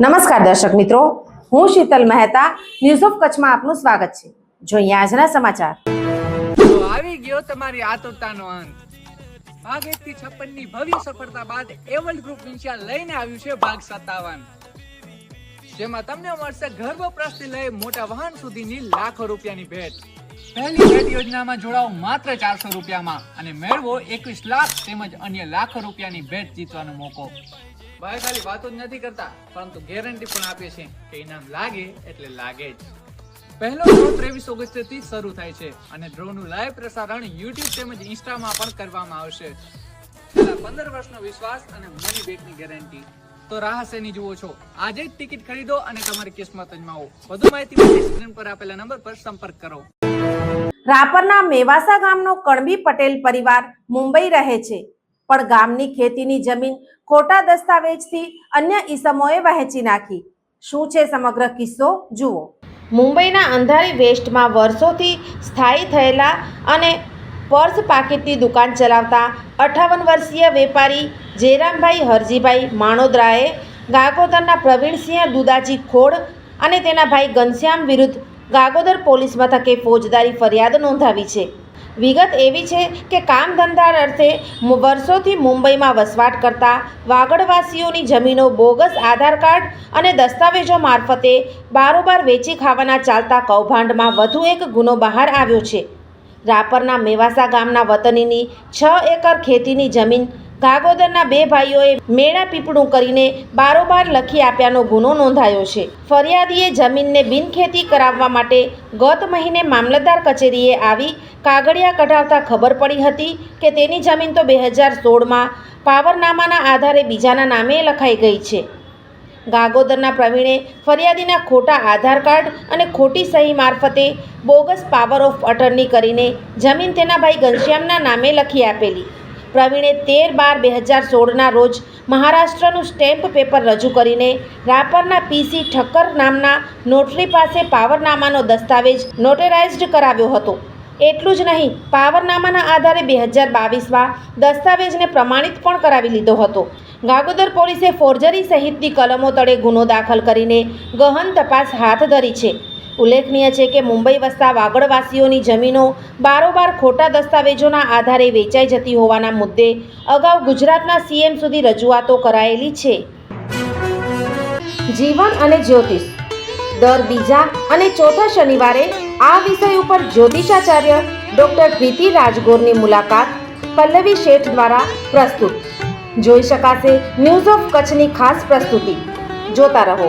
નમસ્કાર દર્શક મિત્રો, હું શીતલ મહેતા ન્યૂઝ ઓફ કચ્છમાં આપનું સ્વાગત છે. જોઈએ આજના સમાચાર. આવી ગયો તમારી આતુરતાનો અંત. ભાગ એક થી છપ્પનની ભવ્ય સફળતા બાદ એવલ ગ્રુપ ઇન્ડિયા લઈને આવ્યું છે ભાગ સત્તાવન. જેમાં તમને મળશે ઘર લઈ મોટા વાહન સુધીની લાખો રૂપિયાની ભેટ. પહેલી ભેટ યોજનામાં જોડાઓ માત્ર ચારસો રૂપિયામાં અને મેળવો એકવીસ લાખ તેમજ અન્ય લાખો રૂપિયાની ભેટ જીતવાનો મોકો. ભાઈ ખાલી વાતો જ નથી કરતા, પરંતુ ગેરંટી પણ આપીએ છીએ કે ઇનામ લાગે એટલે લાગે જ. પહેલો ડ્રો ત્રેવીસ ઓગસ્ટથી શરૂ થાય છે અને ડ્રો નું લાઈવ પ્રસારણ યુટ્યુબ તેમજ ઇન્સ્ટામાં પણ કરવામાં આવશે. છેલ્લા પંદર વર્ષનો વિશ્વાસ અને મની બેકની ગેરંટી તો રાહ શેની જુઓ છો? આજે જ ટિકિટ ખરીદો અને તમારી કિસ્મત અજમાવો. વધુ માહિતી માટે સ્ક્રીન પર આપેલા નંબર પર સંપર્ક કરો. રાપરના મેવાસા ગામનો કણબી પટેલ પરિવાર મુંબઈ રહે છે. પણ ગામની ખેતીની જમીન ખોટા દસ્તાવેજથી અન્ય ઈસમોએ વહેંચી નાખી. શું છે સમગ્ર કિસ્સો? જુઓ. મુંબઈના અંધારી વેસ્ટમાં વર્ષોથી સ્થાયી થયેલા અને પર્સ પાકીટની દુકાન ચલાવતા અઠાવન વર્ષીય વેપારી જયરામભાઈ હરજીભાઈ માણોદરાએ ગાગોદરના પ્રવીણસિંહ દુદાજી ખોડ અને તેના ભાઈ ઘનશ્યામ વિરુદ્ધ ગાગોદર પોલીસ મથકે ફોજદારી ફરિયાદ નોંધાવી છે. વિગત એવી છે કે કામ ધંધા અર્થે વર્ષોથી મુંબઈમાં વસવાટ કરતા વાગડવાસીઓની જમીનો બોગસ આધાર કાર્ડ અને દસ્તાવેજો મારફતે બારોબાર વેચી ખાવાના ચાલતા કૌભાંડમાં વધુ એક ગુનો બહાર આવ્યો છે. રાપરના મેવાસા ગામના વતનીની છ એકર ખેતીની જમીન ગાગોદરના બે ભાઈઓએ મેળા પીપળું કરીને બારોબાર લખી આપ્યાનો ગુનો નોંધાયો છે. ફરિયાદીએ જમીનને બિનખેતી કરાવવા માટે ગત મહિને મામલતદાર કચેરીએ આવી કાગળિયા કઢાવતા ખબર પડી હતી કે તેની જમીન તો બે હજાર સોળમાં પાવરનામાના આધારે બીજાના નામે લખાઈ ગઈ છે. ગાગોદરના પ્રવીણે ફરિયાદીના ખોટા આધાર કાર્ડ અને ખોટી સહી મારફતે બોગસ પાવર ઓફ અટર્ની કરીને જમીન તેના ભાઈ ઘનશ્યામના નામે લખી આપેલી. પ્રવીણે તેર બાર બે હજાર સોળના રોજ મહારાષ્ટ્રનું સ્ટેમ્પ પેપર રજૂ કરીને રાપરના પીસી ઠક્કર નામના નોટરી પાસે પાવરનામાનો દસ્તાવેજ નોટેરાઇઝ્ડ કરાવ્યો હતો. એટલું જ નહીં, પાવરનામાના આધારે બે હજાર બાવીસમાં દસ્તાવેજને પ્રમાણિત પણ કરાવી લીધો હતો. ગાગોદર પોલીસે ફોર્જરી સહિતની કલમો તળે ગુનો દાખલ કરીને ગહન તપાસ હાથ ધરી છે. ઉલ્લેખનીય છે કે મુંબઈ વસતા વાગડવાસીઓની જમીનો બારોબાર ખોટા દસ્તાવેજોના આધારે વેચાઈ જતી હોવાના મુદ્દે અગાઉ ગુજરાતના સીએમ સુધી રજૂઆતો કરાયેલી છે. જીવન અને જ્યોતિષ. દર બીજા અને ચોથા શનિવારે આ વિષય ઉપર જ્યોતિષાચાર્ય ડોક્ટર પ્રીતિ રાજગોરની મુલાકાત પલ્લવી શેઠ દ્વારા પ્રસ્તુત. જોઈ શકાશે ન્યૂઝ ઓફ કચ્છની ખાસ પ્રસ્તુતિ. જોતા રહો.